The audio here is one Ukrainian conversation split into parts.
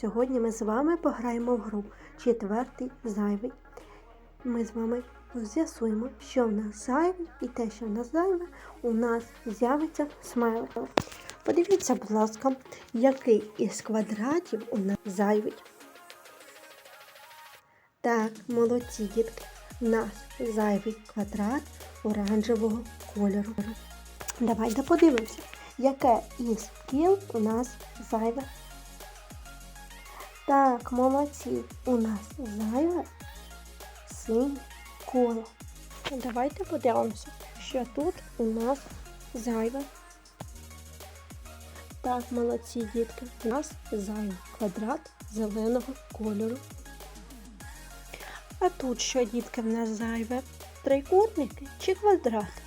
Сьогодні ми з вами пограємо в гру четвертий зайвий. Ми з вами з'ясуємо, що в нас зайве, і те, що в нас зайве, у нас з'явиться смайлик. Подивіться, будь ласка, який із квадратів у нас зайвий. Так, молодці дітки. У нас зайвий квадрат оранжевого кольору. Давайте подивимося, яке із кіл у нас зайве. Так, молодці, у нас зайве синє коло. Давайте подивимося, що тут у нас зайве. Так, молодці дітки, у нас зайвий квадрат зеленого кольору. А тут що, дітки, в нас зайве? Трикутники чи квадрат?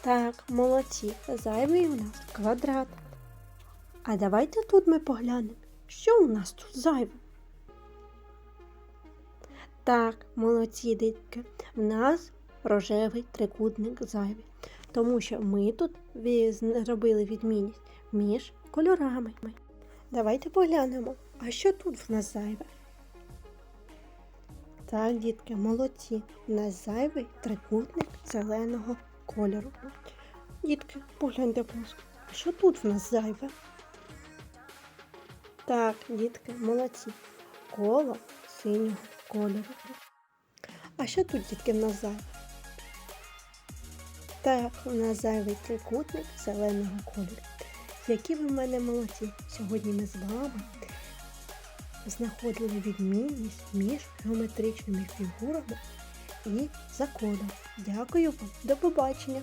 Так, молодці, зайвий у нас квадрат. А давайте тут ми поглянемо, що у нас тут зайве. Так, молодці дітки, в нас рожевий трикутник зайвий, тому що ми тут зробили відмінність між кольорами. Давайте поглянемо, а що тут в нас зайве? Так, дітки, молодці. У нас зайвий трикутник зеленого кольору. Дітки, погляньте, будь ласка, що тут в нас зайве? Так, дітки, молодці. Коло синього кольору. А що тут, дітки, в нас зайве? Так, у нас зайвий трикутник зеленого кольору. Які ви в мене молодці. Сьогодні ми з вами знаходили відмінність між геометричними фігурами і законом. Дякую вам, до побачення!